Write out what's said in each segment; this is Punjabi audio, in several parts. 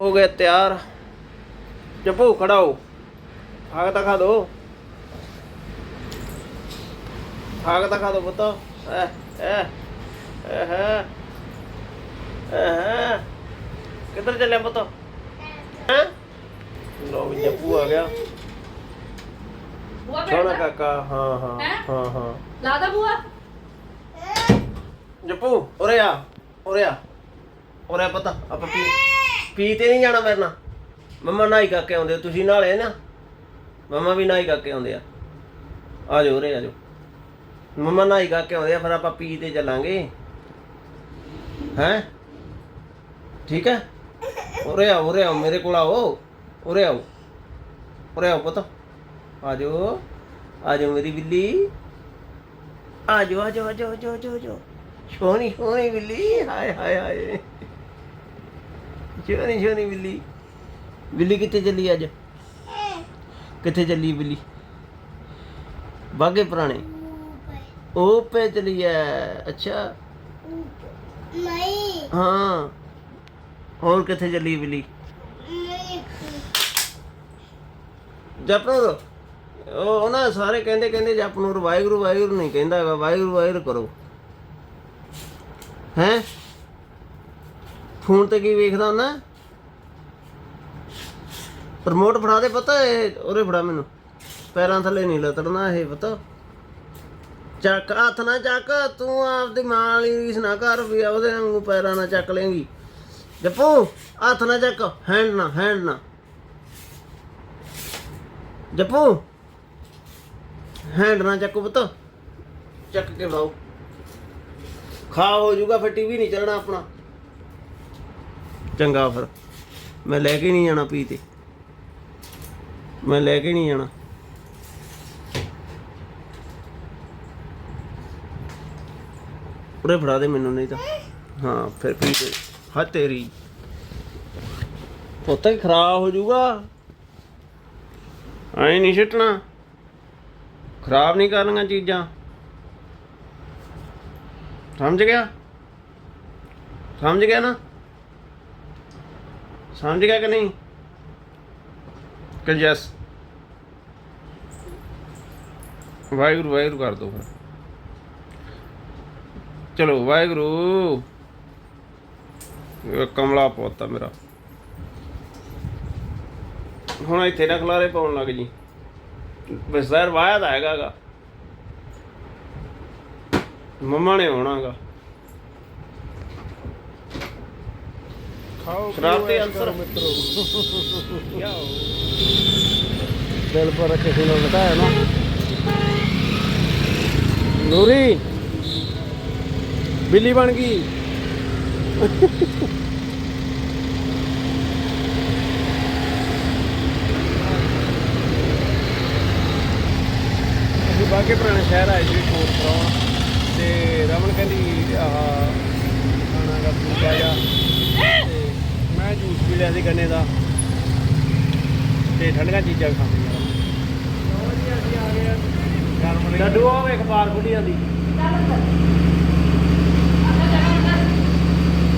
ਹੋ ਗਏ ਤਿਆਰ। ਜੱਪੂ ਖੜਾ ਹੋ ਆਗ ਤਾਂ ਖਾ ਦੋ। ਆਗ ਤਾਂ ਖਾ ਦੋ ਪੁੱਤ। ਐ ਐ ਐ ਹੈ। ਐ ਕਿੱਧਰ ਚੱਲਿਆ ਪੁੱਤ? ਹੈ? ਲੋ ਵੀ ਜੱਪੂ ਆ ਗਿਆ। ਬੂਆ ਸੋਹਣਾ ਬੈਠਾ ਕਾਕਾ ਹਾਂ ਹਾਂ ਹੈਂ? ਹਾਂ ਪੀ ਤੇ ਨਹੀਂ ਜਾਣਾ ਮੇਰੇ ਨਾਲ। ਮੰਮਾ ਨਹਾਈ ਕਰਕੇ ਆਉਂਦੇ ਤੁਸੀਂ ਨਾਲੇ ਨਾ। ਮੰਮਾ ਵੀ ਨਹਾਈ ਕਰਕੇ ਆਉਂਦੇ ਆ। ਆ ਜਾਓ ਉਰੇ ਆ ਜਾਓ ਮੰਮਾ ਨਹਾਈ ਕਰਕੇ ਆਉਂਦੇ ਆ ਫਿਰ ਆਪਾਂ ਪੀ ਤੇ ਚੱਲਾਂਗੇ। ਹੈਂ? ਠੀਕ ਹੈ? ਉਰੇ ਆਓ ਉਰੇ ਆਓ ਮੇਰੇ ਕੋਲ ਆਓ। ਉਰੇ ਆਓ। ਉਰੇ ਆਓ ਪੁੱਤ। ਆ ਜਾਓ ਆ ਜਾਓ ਮੇਰੀ ਬਿੱਲੀ। ਆ ਜਾਓ ਆ ਜਾਓ ਆ ਜਾਓ ਆ ਜਾਓ, ਆ ਜਾਓ ਆ ਜਾਓ ਸੋਹਣੀ ਸੋਹਣੀ ਬਿੱਲੀ। ਹਾਏ ਹਾਏ ਹਾਏ। ਸੋਹਣੀ ਸੋਹਣੀ ਬਿੱਲੀ। ਬਿੱਲੀ ਕਿੱਥੇ ਚੱਲੀ ਅੱਜ? ਕਿੱਥੇ ਚੱਲੀ ਬਿੱਲੀ? ਬਾਗੇ ਪੁਰਾਣੇ? ਉਹ ਪੇ ਚਲੀ ਹੈ ਅੱਛਾ। ਨਹੀਂ ਹਾਂ। ਹੋਰ ਕਿੱਥੇ ਚੱਲੀ ਬਿੱਲੀ? ਜਪਨੂਰ ਉਹ ਉਹ ਸਾਰੇ ਕਹਿੰਦੇ ਕਹਿੰਦੇ ਜਪਨੂਰ ਵਾਹਿਗੁਰੂ ਵਾਹਿਗੁਰੂ ਨਹੀਂ ਕਹਿੰਦਾ ਹੈਗਾ। ਵਾਹਿਗੁਰੂ ਵਾਹਿਗੁਰੂ ਕਰੋ। ਹੈ? ਫੋਨ ਤੇ ਕੀ ਵੇਖਦਾ ਹੁੰਦਾ? ਰਿਮੋਟ ਫੜਾ ਦੇ ਪਤਾ, ਇਹ ਉਹਰੇ ਫੜਾ ਮੈਨੂੰ। ਪੈਰਾਂ ਥੱਲੇ ਨਹੀਂ ਲਤੜਨਾ ਇਹ ਪਤਾ। ਚੱਕ, ਹੱਥ ਨਾ ਚੱਕ, ਤੂੰ ਆਪਦੀ ਮਾਂ ਵਾਲੀ ਰੀਸ ਨਾ ਕਰ ਵੀ ਉਹਦੇ ਵਾਂਗੂ ਪੈਰਾਂ ਨਾਲ ਚੱਕ ਲੇਂਗੀ। ਜੱਪੂ, ਹੱਥ ਨਾ ਚੱਕ ਹੈਂਡ ਨਾ ਹੈਂਡ ਨਾ। ਜੱਪੂ ਹੈਂਡ ਨਾ ਚੱਕੋ ਪੁੱਤ। ਚੱਕ ਕੇ ਫੜਾਓ ਖਾ ਹੋ ਜਾਊਗਾ, ਫਿਰ ਟੀਵੀ ਨਹੀਂ ਚੱਲਣਾ ਆਪਣਾ। ਚੰਗਾ ਫਿਰ। ਮੈਂ ਲੈ ਕੇ ਨਹੀਂ ਜਾਣਾ ਪੀ ਤੇ। ਮੈਂ ਲੈ ਕੇ ਨਹੀਂ ਜਾਣਾ। ਉਰੇ ਫੜਾ ਦੇ ਮੈਨੂੰ, ਨਹੀਂ ਤਾਂ। ਹਾਂ, ਫਿਰ ਪੀ ਤੇ ਹਾਂ ਤੇਰੀ। ਪੁੱਤ ਖਰਾਬ ਹੋ ਜਾਊਗਾ। ਐ ਨਹੀਂ ਸਿੱਟਣਾ ਖਰਾਬ ਨਹੀਂ ਕਰਨੀਆਂ ਚੀਜ਼ਾਂ। ਸਮਝ ਗਿਆ? ਸਮਝ ਗਿਆ ਨਾ? ਸਮਝ ਗਿਆ ਕਿ ਨਹੀਂ? ਕਿ ਵਾਹਿਗੁਰੂ ਵਾਹਿਗੁਰੂ ਕਰ ਦੋ ਫਿਰ। ਚਲੋ, ਵਾਹਿਗੁਰੂ। ਕਮਲਾ ਪੋਤਾ ਮੇਰਾ। ਹੁਣ ਇੱਥੇ ਨਾ ਖਲਾਰੇ ਪਾਉਣ ਲੱਗ ਜੀ। ਬਿਸਤਰ ਵਾਇਆ ਤਾਂ ਹੈਗਾਗਾ। ਮੰਮਾ ਨੇ ਆਉਣਾਗਾ। ਖਾਓ ਸ਼ਰਾਰਤੀ ਮਿੱਤਰੋ। ਦਿਲ ਪਰ ਕਿਸੇ ਨੂੰ ਬਤਾਇਆ ਨਾ। ਨੂਰੀ। ਬਿੱਲੀ ਬਣ ਗਈ। ਅਸੀਂ ਬਾਗੇ ਪੁਰਾਣੇ ਸ਼ਹਿਰ ਆਏ ਸੀ ਕੋਟ ਕਰਾਉਣ। ਤੇ ਰਮਨ ਕਹਿੰਦੀ ਆਹ ਖਾਣਾ ਦਾ ਪੂਜਾ ਜਾ। ਜੂਸ ਪੀ ਲਿਆ ਸੀ ਗੰਨੇ ਦਾ। ਤੇ ਠੰਡੀਆਂ ਚੀਜ਼ਾਂ ਖਾਂਦੀ ਆ। ਡੱਡੂ ਆ ਵੇਖ ਬਾਰ ਬੁੱਢੀਆਂ ਦੀ।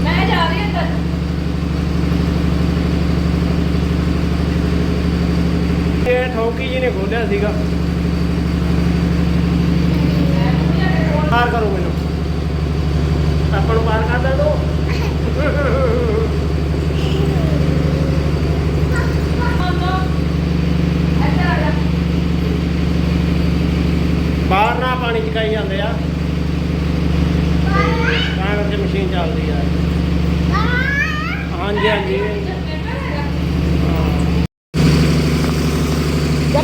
ਮੈਂ ਜਾ ਰਹੀ ਅੰਦਰ ਇਹ ਠੌਕੀ ਜੀ ਨੇ ਖੋਲਿਆ ਸੀਗਾ। ਪਾਰ ਕਰੋ ਮੈਨੂੰ ਆਪਾਂ ਨੂੰ ਪਾਰ ਕਰ ਦੇ ਦੋ ਇੱਧਰ ਆ ਜਾ ਬਾਹਰ ਨਾ ਪਾਣੀ ਚਕਾਈ ਜਾਂਦੇ ਆ ਤਾਂ ਕਰਕੇ ਮਸ਼ੀਨ ਚੱਲਦੀ ਆ ਹਾਂਜੀ ਹਾਂਜੀ ਹਾਂ।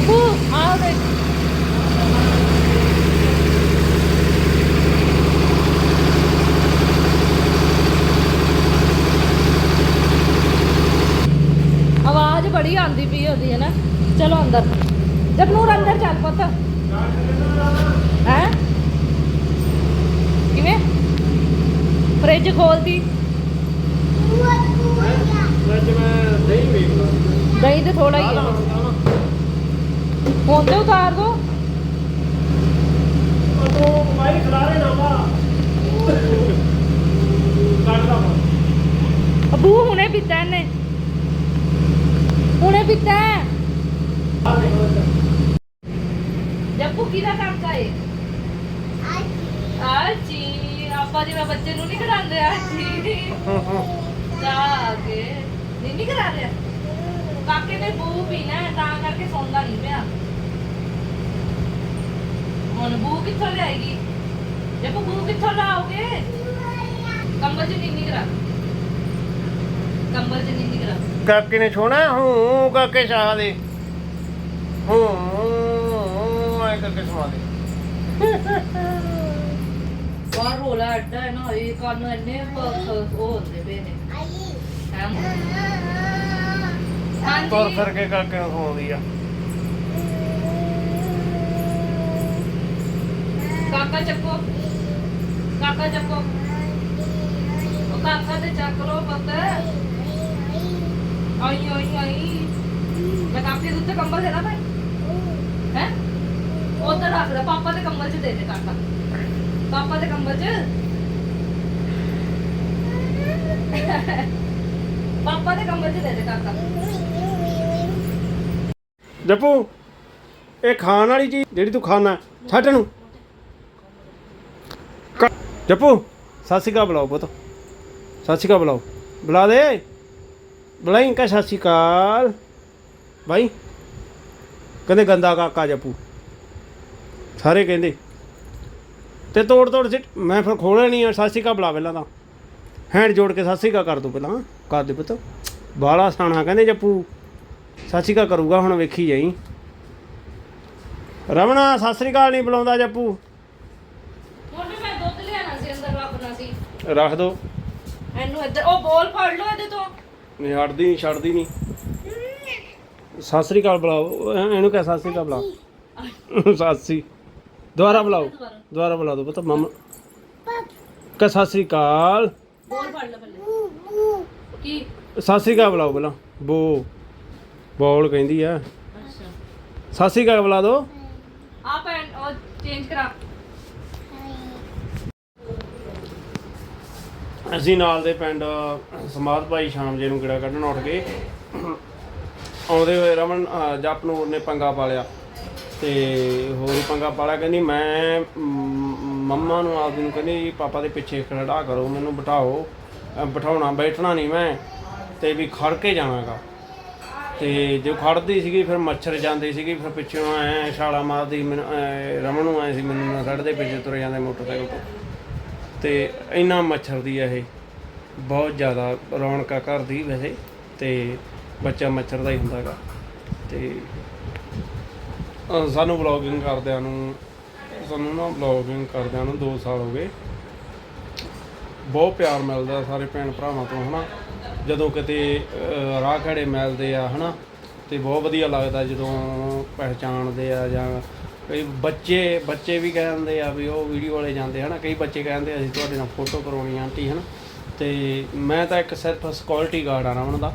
ਆਓ ਦੇਖ ਆਵਾਜ਼ ਬੜੀ ਆਂਦੀ ਪਈ ਉਹਦੀ ਹੈ ਨਾ? ਚਲੋ ਅੰਦਰ। ਜਪਨੂਰ ਅੰਦਰ ਚੱਲ ਪੁੱਤ। ਹੈ? ਕਿਵੇਂ? ਫ੍ਰਿਜ ਖੋਲਦੀ। ਅੱਜ ਮੈਂ ਦਹੀਂ ਵੇਖ ਦਹੀਂ ਤੇ ਥੋੜਾ ਹੀ ਹੈ। ਹੁਣ ਤੇ ਉਤਾਰ ਦੋ। ਉਹ ਤੂੰ ਮਾਈ ਖਲਾਰੇ ਨਾ ਪਾ ਕੱਢ ਦਾ ਅਬੂ ਹੁਣੇ ਪੀਤਾ ਇਹਨੇ। ਹੁਣੇ ਪੀਤਾ ਜੱਪੂ ਕਿਹਦਾ ਕਾਕਾ ਏ। ਆਜੀ ਆਪਾਂ ਜਿਵੇਂ ਬੱਚੇ ਨੂੰ ਨਹੀਂ ਖੜਾਉਂਦੇ ਆਜੀ ਜਾ। ਕੇ। ਨਹੀਂ ਨਹੀਂ ਕਰਾ ਰਿਹਾ। ਕਾਕੇ ਨੇ ਬੂ ਪੀਣਾ ਹੈ, ਤਾਂ ਕਰਕੇ ਸੌਂਦਾ ਨਹੀਂ ਪਿਆ। ਹੁਣ ਬੂ ਕਿੱਥੋਂ ਲਿਆਏਗੀ? ਜੇ ਬੂ ਕਿੱਥੋਂ ਲਾਓਗੇ? ਕੰਬਲ ਚ ਨੀਂਦੀ ਕਰਾ। ਕੰਬਲ ਚ ਨੀਂਦੀ ਕਰਾ। ਕਾਕੇ ਨੇ ਛੋਣਾ? ਹੂੰ ਕਾਕੇ ਸ਼ਾਹ ਦੇ। ਹੂੰ ਆਏ ਕਰਕੇ ਸਵਾ ਦੇ। ਬਾਹਰ ਰੋਲਾ ਅੱਡਾ ਹੈ ਨਾ ਇਹ ਕੰਨ ਇੰਨੇ ਪ- ਉਹ ਹੁੰਦੇ ਪਏ ਨੇ। ਹੈਂ? ਤੁਰ ਹਾਂਜੀ ਫਿਰ ਕੇ ਕਾਕੇ ਨੂੰ ਸਵਾਉਂਦੀ ਆ। ਕਾਕਾ ਚੱਕੋ। ਕਾਕਾ ਚੱਕੋ। ਉਹ ਕਾਕਾ ਤੇ ਚੱਕ ਲੋ ਪੁੱਤ। ਆਈ ਆਈ ਆਈ। ਮੈਂ ਕਾਕੇ ਦੇ ਉੱਤੇ ਕੰਬਲ ਦੇਣਾ ਭਾਈ। ਹੈ? ਉਧਰ ਰੱਖ ਲੈ, ਪਾਪਾ ਦੇ ਕੰਬਲ 'ਚ ਦੇ ਦੇ ਕਾਕਾ। ਪਾਪਾ ਦੇ ਕੰਬਲ 'ਚ। ਪਾਪਾ ਦੇ ਕੰਬਲ 'ਚ ਦੇ ਦੇ ਕਾਕਾ। ਜੱਪੂ, ਇਹ ਖਾਣ ਵਾਲੀ ਚੀਜ਼ ਜਿਹੜੀ ਤੂੰ ਖਾਣਾ, ਛੱਡ ਨੂੰ ਜੱਪੂ, ਸਤਿ ਸ਼੍ਰੀ ਅਕਾਲ ਬੁਲਾਓ ਪੁੱਤ। ਸਤਿ ਸ਼੍ਰੀ ਅਕਾਲ ਬੁਲਾਓ। ਬੁਲਾ ਦੇ। ਬੁਲਾਈ ਕਾ ਸਤਿ ਸ਼੍ਰੀ ਅਕਾਲ। ਬਾਈ, ਕਹਿੰਦੇ ਗੰਦਾ ਕਾਕਾ ਜੱਪੂ। ਸਾਰੇ ਕਹਿੰਦੇ। ਤੇ ਤੋੜ ਤੋੜ ਸਿੱਟ, ਮੈਂ ਫਿਰ ਖੋਲਿਆ ਨਹੀਂ ਸਤਿ ਸ਼੍ਰੀ ਅਕਾਲ ਬੁਲਾ ਪਹਿਲਾਂ ਤਾਂ। ਹੈਂਡ ਜੋੜ ਕੇ ਸਤਿ ਸ਼੍ਰੀ ਅਕਾਲ ਕਰ ਦੋ ਪਹਿਲਾਂ। ਕਰ ਦੇ ਪੁੱਤ। ਬਾਲਾ ਸਾਣਾ ਕਹਿੰਦੇ ਜੱਪੂ। ਸਤਿ ਸ਼੍ਰੀ ਅਕਾਲ ਕਰੂਗਾ, ਹੁਣ ਵੇਖੀ ਜਾਈ। ਰਮਣਾ, ਸਤਿ ਸ਼੍ਰੀ ਅਕਾਲ ਨਹੀਂ ਬੁਲਾਉਂਦਾ ਜੱਪੂ ਹੁਣ ਵੀ ਮੈਂ ਦੁੱਧ ਲਿਆਣਾ ਸੀ ਅੰਦਰ ਰੱਖਣਾ ਸੀ ਰੱਖ ਦੋ। ਇਹਨੂੰ ਇੱਧਰ ਉਹ ਬੋਲ ਫੜ ਲਓ ਇਹਦੇ ਤੋਂ। ਨਹੀਂ ਹਟਦੀ ਨਹੀਂ ਛੱਡਦੀ ਨਹੀਂ। ਸਤਿ ਸ਼੍ਰੀ ਅਕਾਲ ਬੁਲਾਓ। ਇਹਨੂੰ ਕਹਿ ਸਤਿ ਸ਼੍ਰੀ ਅਕਾਲ ਬੁਲਾਓ। ਸਤਿ ਸ਼੍ਰੀ ਦੁਬਾਰਾ ਬੁਲਾਓ। ਦੁਬਾਰਾ। ਬੁਲਾ ਦੋ ਪਤਾ ਮਮ। ਕਹ ਸਤਿ ਸ਼੍ਰੀ ਅਕਾਲ। ਬੋਲ ਫੜ ਲੈ ਪਹਿਲੇ। ਕੀ? ਸਤਿ ਸ਼੍ਰੀ ਅਕਾਲ ਬੁਲਾਓ ਪਹਿਲਾਂ। ਬੋ। ਬੋਲ ਕਹਿੰਦੀ ਆ। ਅੱਛਾ। ਸਤਿ ਸ਼੍ਰੀ ਅਕਾਲ ਬੁਲਾ ਦੋ। ਆ ਪੈਨ ਉਹ ਚੇਂਜ ਕਰਾ। ਅਸੀਂ ਨਾਲ ਦੇ ਪਿੰਡ ਸਮਾਧ ਭਾਈ ਸ਼ਾਮ ਜੇ ਨੂੰ ਗਿੜਾ ਕੱਢਣ ਉੱਠ ਗਏ। ਆਉਂਦੇ ਹੋਏ ਰਮਨ ਜਪਨੂਰ ਨੇ ਪੰਗਾ ਪਾ ਲਿਆ। ਤੇ ਹੋਰ ਪੰਗਾ ਪਾਲਿਆ ਕਹਿੰਦੀ ਮੈਂ ਮੰਮਾ ਨੂੰ ਆਪਦੀ ਨੂੰ ਕਹਿੰਦੀ, ਪਾਪਾ ਦੇ ਪਿੱਛੇ ਖੜਾ ਕਰੋ, ਮੈਨੂੰ ਬਿਠਾਓ। ਬਿਠਾਉਣਾ, ਬੈਠਣਾ ਨਹੀਂ ਮੈਂ, ਤੇ ਵੀ ਖੜ ਕੇ ਜਾਵਾਂਗਾ। ਤੇ ਜੋ ਖੜਦੀ ਸੀਗੀ, ਫਿਰ ਮੱਛਰ ਜਾਂਦੇ ਸੀਗੇ, ਫਿਰ ਪਿੱਛੋਂ ਐ ਛਾਲਾ ਮਾਰਦੀ, ਮੈਨੂੰ ਰਮਨ ਨੂੰ ਐ ਸੀ, ਮੈਨੂੰ ਨਾ ਕੱਢਦੇ ਪਿੱਛੇ ਤੁਰ ਜਾਂਦੇ ਮੋਟਰਸਾਈਕਲ ਤੋਂ। ਤੇ ਇੰਨਾ ਮੱਛਰ ਦੀ ਆ ਇਹ ਬਹੁਤ ਜ਼ਿਆਦਾ ਰੌਣਕਾ ਘਰ ਦੀ ਵੈਸੇ ਤੇ ਬੱਚਾ ਮੱਛਰ ਦਾ ਹੀ ਹੁੰਦਾਗਾ ਤੇ, ਅਹ ਸਾਨੂੰ ਵਲੌਗਿੰਗ ਕਰਦਿਆਂ ਨੂੰ, ਸਾਨੂੰ ਨਾ ਵਲੌਗਿੰਗ ਕਰਦਿਆਂ ਨੂੰ 2 ਸਾਲ ਹੋ ਗਏ। ਬਹੁਤ ਪਿਆਰ ਮਿਲਦਾ ਸਾਰੇ ਭੈਣ ਭਰਾਵਾਂ ਤੋਂ, ਹਨਾ? ਜਦੋਂ ਕਿਤੇ ਰਾਹ ਖੜੇ ਮਿਲਦੇ ਆ, ਹਨਾ? ਤੇ ਬਹੁਤ ਵਧੀਆ ਲੱਗਦਾ ਜਦੋਂ ਪਹਿਚਾਣਦੇ ਆ ਜਾਂ ਕਈ ਬੱਚੇ ਬੱਚੇ ਵੀ ਕਹਿੰਦੇ ਆ ਵੀ ਉਹ ਵੀਡੀਓ ਵਾਲੇ ਜਾਂਦੇ ਹਨਾ, ਕਈ ਬੱਚੇ ਕਹਿੰਦੇ ਅਸੀਂ ਤੁਹਾਡੇ ਨਾਲ ਫੋਟੋ ਕਰਾਉਣੀ ਆ ਆਂਟੀ ਹਨਾ। ਤੇ ਮੈਂ ਤਾਂ ਇੱਕ ਸਿਰਫ ਸਿਕਿਉਰਿਟੀ ਗਾਰਡ ਆ ਰਮਨ ਦਾ,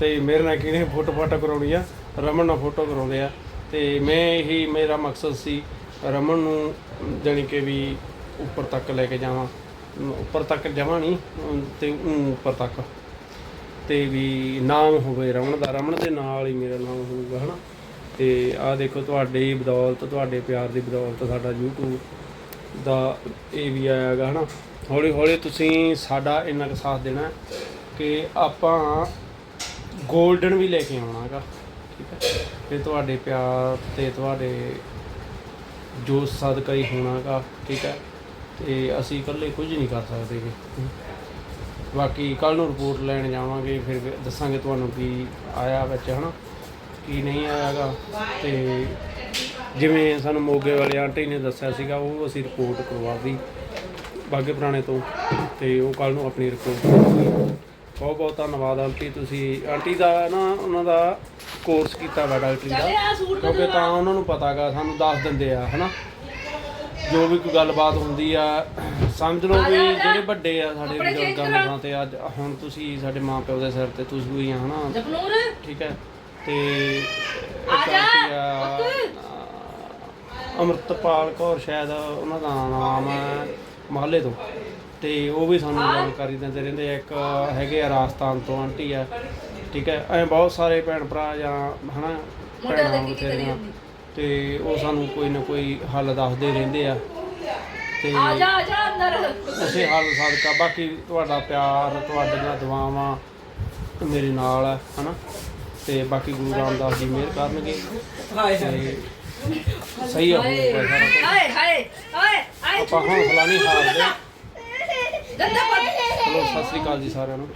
ਤੇ ਮੇਰੇ ਨਾਲ ਕਿਹਨੇ ਫੋਟੋ ਫਾਟੋ ਕਰਾਉਣੀ ਆ? ਰਮਨ ਨਾਲ ਫੋਟੋ ਕਰਾਉਂਦੇ ਆ। ਤੇ ਮੈਂ ਇਹੀ, ਮੇਰਾ ਮਕਸਦ ਸੀ ਰਮਨ ਨੂੰ ਜਾਣੀ ਕਿ ਵੀ ਉੱਪਰ ਤੱਕ ਲੈ ਕੇ ਜਾਵਾਂ। ਉੱਪਰ ਤੱਕ ਜਾਵਾਂ ਨਹੀਂ, ਅਮ ਤੇ ਉੱਪਰ ਤੱਕ। ਤੇ ਵੀ ਨਾਮ ਹੋਵੇ ਰਮਨ ਦਾ, ਰਮਨ ਦੇ ਨਾਲ ਹੀ ਮੇਰਾ ਨਾਮ ਹੋਊਗਾ ਹਨਾ। ਤੇ ਆਹ ਦੇਖੋ ਤੁਹਾਡੇ ਹੀ ਬਦੌਲਤ, ਤੁਹਾਡੇ ਪਿਆਰ ਦੀ ਬਦੌਲਤ ਸਾਡਾ YouTube ਦਾ ਇਹ ਵੀ ਆਇਆਗਾ ਹਨਾ? ਹੌਲੀ ਹੌਲੀ ਤੁਸੀਂ ਸਾਡਾ ਇੰਨਾ ਕੁ ਸਾਥ ਦੇਣਾ ਕਿ ਆਪਾਂ 골ਡਨ ਵੀ ਲੈ ਕੇ ਆਉਣਾਗਾ ਠੀਕ ਹੈ? ਤੇ ਤੁਹਾਡੇ ਪਿਆਰ ਤੇ ਤੁਹਾਡੇ ਜੋ ਸਦਕਾ ਹੀ ਹੋਣਾਗਾ ਠੀਕ ਹੈ? ਤੇ ਅਸੀਂ ਇਕੱਲੇ ਕੁਝ ਨਹੀਂ ਕਰ ਸਕਦੇ ਗੇ। ਬਾਕੀ ਕੱਲ ਨੂੰ ਰਿਪੋਰਟ ਲੈਣ ਜਾਵਾਂਗੇ, ਫਿਰ ਦੱਸਾਂਗੇ ਤੁਹਾਨੂੰ ਕੀ ਆਇਆ ਵਿੱਚ, ਹਨਾ? ਕੀ ਨਹੀਂ ਆਇਆਗਾ। ਤੇ ਜਿਵੇਂ ਸਾਨੂੰ ਮੋਗੇ ਵਾਲੇ ਆਂਟੀ ਨੇ ਦੱਸਿਆ ਸੀਗਾ ਉਹ ਅਸੀਂ ਰਿਪੋਰਟ ਕਰਵਾਦੀ ਬਾਗੇ ਪੁਰਾਣੇ ਤੋਂ ਤੇ ਉਹ ਕੱਲ ਨੂੰ ਆਪਣੀ ਰਿਪੋਰਟ ਬਹੁਤ ਬਹੁਤ ਧੰਨਵਾਦ ਆਂਟੀ ਤੁਸੀਂ ਆਂਟੀ ਦਾ ਨਾ ਉਹਨਾਂ ਦਾ ਕੋਰਸ ਕੀਤਾ ਵਾ ਡਾਕਟਰੀ ਦਾ ਕਿਉਂਕਿ ਤਾਂ ਉਹਨਾਂ ਨੂੰ ਪਤਾਗਾ ਸਾਨੂੰ ਦੱਸ ਦਿੰਦੇ ਆ ਹਨਾ। ਜੋ ਵੀ ਕੋਈ ਗੱਲਬਾਤ ਹੁੰਦੀ ਆ ਸਮਝ ਲਓ ਵੀ ਜਿਹੜੇ ਵੱਡੇ ਆ ਸਾਡੇ ਬਜ਼ੁਰਗਾਂ। ਦੇ ਥਾਂ ਤੇ ਅੱਜ ਹੁਣ ਤੁਸੀਂ ਸਾਡੇ ਮਾਪਿਓ ਦੇ ਸਿਰ ਤੇ ਤੁਸੀਂ ਵੀ ਆ ਹਨਾ। ਠੀਕ ਹੈ। ਤੇ ਅੰਮ੍ਰਿਤਪਾਲ ਕੌਰ ਸ਼ਾਇਦ ਉਹਨਾਂ ਦਾ ਨਾਮ ਹੈ ਮਾਲੇ ਤੋਂ। ਤੇ ਉਹ ਵੀ ਸਾਨੂੰ ਜਾਣਕਾਰੀ ਦਿੰਦੇ ਰਹਿੰਦੇ ਆ ਇੱਕ ਹੈਗੇ ਆ ਰਾਜਸਥਾਨ ਤੋਂ ਆਂਟੀ ਆ ਠੀਕ ਹੈ ਐ ਬਹੁਤ ਸਾਰੇ ਭੈਣ ਭਰਾ ਜਾਂ ਹਨਾ ਮੁੰਡਾ ਭੈਣਾਂ ਬਥੇਰੀਆਂ। ਤੇ ਉਹ ਸਾਨੂੰ ਕੋਈ ਨਾ ਕੋਈ ਹੱਲ ਦੱਸਦੇ ਰਹਿੰਦੇ ਆ। ਤੇ ਆ ਜਾ ਆ ਜਾ ਅੰਦਰ। ਉਸੇ ਹੱਲ ਸਦਕਾ ਬਾਕੀ ਤੁਹਾਡਾ ਪਿਆਰ ਤੁਹਾਡੀਆਂ ਦੁਆਵਾਂ ਮੇਰੇ ਨਾਲ ਹੈ ਹਨਾ। ਤੇ ਬਾਕੀ ਗੁਰੂ ਰਾਮਦਾਸ ਜੀ ਮਿਹਰ ਕਰਨਗੇ। ਤੇ ਸਹੀ ਹੋਊਗਾ ਸਾਰਾ ਕੁਝ। ਹਾਏ ਹਾਏ ਹਾਏ ਹਾਏ। ਆਪਾਂ ਹੌਸਲਾ ਨਹੀਂ ਹਾਰਦੇ ਗੰਦਾ ਪਾ ਸਤਿ ਸ੍ਰੀ ਅਕਾਲ ਜੀ ਸਾਰਿਆਂ ਨੂੰ।